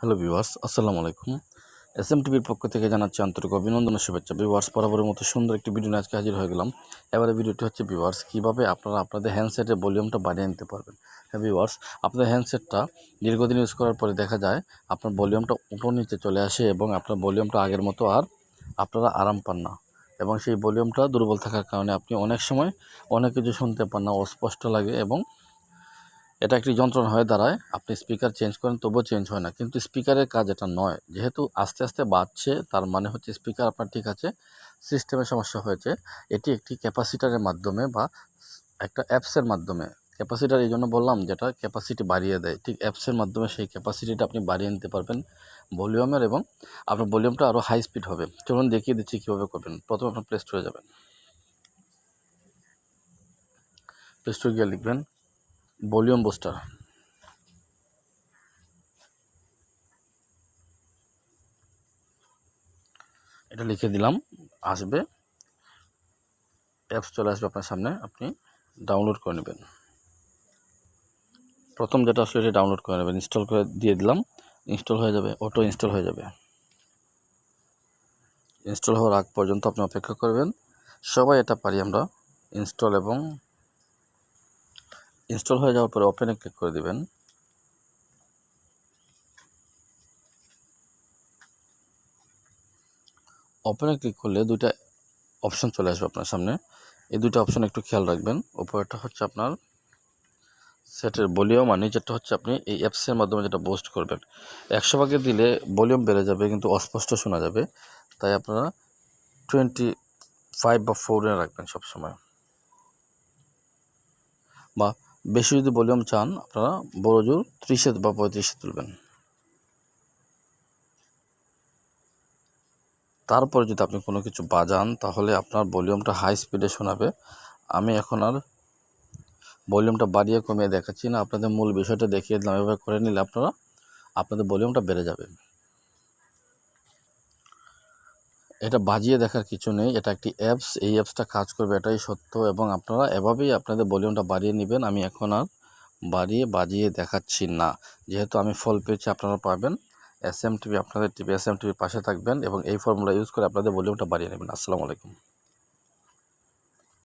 Hello viewers, আসসালামু আলাইকুম। S M টিভির পক্ষ থেকে জানাচ্ছি আন্তরিক অভিনন্দন শুভেচ্ছা। ভিউয়ার্স, বরাবরের মতো সুন্দর একটি ভিডিও আজকে হাজির হয়ে গেলাম। এবারে ভিডিওটি হচ্ছে ভিউয়ার্স, কীভাবে আপনারা আপনাদের হ্যান্ডসেটের ভলিউমটা বাড়িয়ে নিতে পারবেন। হ্যাঁ ভিউয়ার্স, আপনাদের হ্যান্ডসেটটা দীর্ঘদিন ইউজ করার পরে দেখা যায় আপনার ভলিউমটা উঁটো নিচে চলে আসে এবং আপনার ভলিউমটা আগের মতো আর আপনারা আরাম পান না। এবং সেই ভলিউমটা দুর্বল থাকার কারণে আপনি অনেক সময় অনেক কিছু শুনতে পান না, অস্পষ্ট লাগে এবং এটা একটি যন্ত্রণা হয়ে দাঁড়ায়। আপনি স্পিকার চেঞ্জ করেন, তবুও চেঞ্জ হয় না। কিন্তু স্পিকারের কাজ এটা নয়। যেহেতু আস্তে আস্তে বাড়ছে, তার মানে হচ্ছে স্পিকার আপনার ঠিক আছে সিস্টেমের সমস্যা হয়েছে। এটি একটি ক্যাপাসিটারের মাধ্যমে বা একটা অ্যাপসের মাধ্যমে। ক্যাপাসিটার এই জন্য বললাম যেটা ক্যাপাসিটি বাড়িয়ে দেয়। ঠিক অ্যাপসের মাধ্যমে সেই ক্যাপাসিটিটা আপনি বাড়িয়ে নিতে পারবেন ভলিউমের এবং আপনার ভলিউমটা আরও হাই স্পিড হবে। চলুন দেখিয়ে দিচ্ছি কীভাবে করবেন। প্রথমে আপনার প্লে স্টোরে যাবেন। প্লে স্টোরে গিয়ে লিখবেন ভলিউম বুস্টার। এটা লিখে দিলাম, আসবে। অ্যাপস চলে আসবে আপনার সামনে, আপনি ডাউনলোড করে নেবেন। প্রথম যেটা আসলে এটা ডাউনলোড করে নেবেন ইনস্টল করে দিয়ে দিলাম ইনস্টল হয়ে যাবে অটো ইনস্টল হয়ে যাবে। ইনস্টল হওয়ার আগ পর্যন্ত আপনি অপেক্ষা করবেন। সবাই এটা পারি আমরা ইনস্টল এবং ইনস্টল হয়ে যাওয়ার পরে ওপেনে ক্লিক করে দিবেন। ওপেনে ক্লিক করলে দুইটা অপশন চলে আসবে আপনার সামনে। এই দুইটা অপশন একটু খেয়াল রাখবেন। উপরেরটা হচ্ছে আপনার সেটের ভলিউম আর নিচেরটা হচ্ছে আপনি এই অ্যাপসের মাধ্যমে যেটা পোস্ট করবেন। একশো ভাগে দিলে ভলিউম বেড়ে যাবে কিন্তু অস্পষ্ট শোনা যাবে। তাই আপনারা টোয়েন্টি ফাইভ বা ফোরে রাখবেন সবসময়। বা বেশি যদি ভলিউম চান, আপনারা বড় জোর ত্রিশে বা পঁয়ত্রিশে তুলবেন। তারপরে যদি আপনি কোনো কিছু বাজান, তাহলে আপনার ভলিউমটা হাই স্পিডে শোনাবে। আমি এখন আর ভলিউমটা বাড়িয়ে কমিয়ে দেখাচ্ছি না, আপনাদের মূল বিষয়টা দেখিয়ে দিলাম। এভাবে করে নিলে আপনারা, আপনাদের ভলিউমটা বেড়ে যাবে। এটা বাজিয়ে দেখার কিছু নেই, এটা একটি অ্যাপস এই অ্যাপসটা কাজ করবে, এটাই সত্য এবং আপনারা এভাবেই আপনাদের ভলিউমটা বাড়িয়ে নেবেন, আমি এখন আর বাড়িয়ে বাজিয়ে দেখাচ্ছি না। যেহেতু আমি ফল পেয়েছি, আপনারা পাবেন। এস এম টিভি আপনাদের টিভি এস এম টিভির পাশে থাকবেন এবং এই ফর্মুলা ইউজ করে আপনাদের ভলিউমটা বাড়িয়ে নেবেন। আসসালামু আলাইকুম।